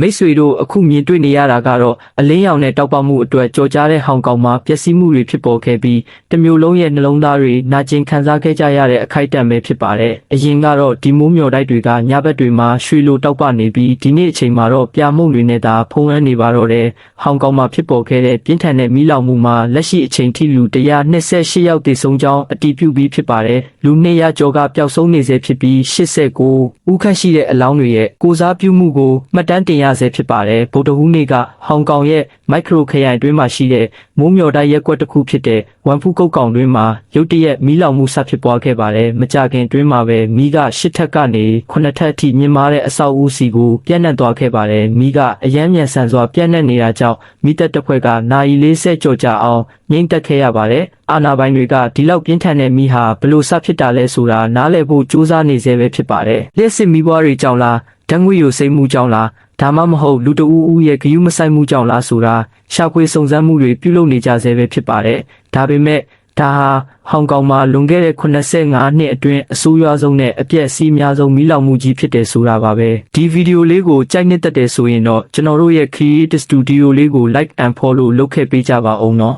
မိတ်ဆွေတို့အခုမြင်တွေ့နေရတာကတော့အလင်းရောင်နဲ့တောက်ပမှုအတွက်ကြော်ကြားတဲ့ဟောင်ကောင်မှာပျက်စီးမှုတွေဖြစ်ပေါ်ခဲ့ပြီးတစ်မျိုးလုံးရဲ့နှလုံးသားတွေနာကျင်ခံစားခဲ့ကြရတဲ့အခိုက်အတန့်ပဲဖြစ်ပါတယ်။အရင်ကတော့ဒီမိုးမျော်တိုက်တွေကညဘက်တွေမှာရွှေလိုတောက်ပနေပြီးဒီနေ့အချိန်မှာတော့ပြာမှုန့်တွေနဲ့သာဖုံးလွှမ်းနေပါတော့တယ်။ဟောင်ကောင်မှာဖြစ်ပေါ်ခဲ့တဲ့ပြင်းထန်တဲ့မီးလောင်မှုမှာလက်ရှိအချိန်ထိလူ128ယောက်သေဆုံးကြောင်းအတည်ပြုပြီးဖြစ်ပါတယ်။လူ200ကျော်ကပျောက်ဆုံးနေဆဲဖြစ်ပြီး89ဦးခန့်ရှိတဲ့အလောင်းတွေရဲ့ကိုစားပြုမှုကိုမှတ်တမ်းတင်ရဆဲဖြစ်ပါတယ်ဗုဒ္ဓဟူးနေ့ကဟောင်ကောင်ရဲ့မိုက်ခရိုခရိုင်တွင်းမှာရှိတဲ့မိုးမျော်တိုက်ရက်ကွက်တစ်ခုဖြစ်တဲ့ဝမ်ဖူးကုတ်ကောင်တွင်းမှာရုတ်တရက်မီးလောင်မှုဆက်ဖြစ်ပွားခဲ့ပါတယ်မကြခင်တွင်းမှာပဲမီးကရှစ်ထက်ကနေခုနှစ်ထက်အထိမြင့်မားတဲ့အဆောက်အဦစီကိုပြန့်နှံ့သွားခဲ့ပါတယ်မီးကအယမ်းမြန်ဆန်စွာပြန့်နှံ့နေတာကြောင့်မီးတပ်တစ်ဖွဲ့ကနာရီ40ကျော်ကြာအောင်ငိမ့်တက်ခဲ့ရပါတယ်အာနာပိုင်တွေကဒီလောက်ပြင်းထန်တဲ့မီးဟာဘယ်လို့ဆက်ဖြစ်တာလဲဆိုတာနားလည်ဖို့ကြိုးစားနေသေးပဲဖြစ်ပါတယ်လျှက်စစ်မီးပွားတွေကြောင့်လား ဓာတ်ငွေ့ကိုစိမ့်မှုကြောင့်လားဒါမှမဟုတ်လူတအူးဦးရဲ့ဂယုမဆိုင်မှုကြောင့်လားဆိုတာရှာဖွေစုံစမ်းမှုတွေပြုလုပ်နေကြဆဲပဲဖြစ်ပါတယ်ဒါပေမဲ့ဒါဟာဟောင်ကောင်မှာလွန်ခဲ့တဲ့85နှစ်အတွင်းအဆိုးရွားဆုံးနဲ့အပြည့်အစည်းအများဆုံးမီးလောင်မှုကြီးဖြစ်တယ်ဆိုတာပါပဲဒီဗီဒီယိုလေးကိုကြိုက်နှစ်သက်တယ်ဆိုရင်တော့ကျွန်တော်တို့ရဲ့ Creative Studio လေးကို like and follow လုပ်ခဲ့ပေးကြပါအောင်နော်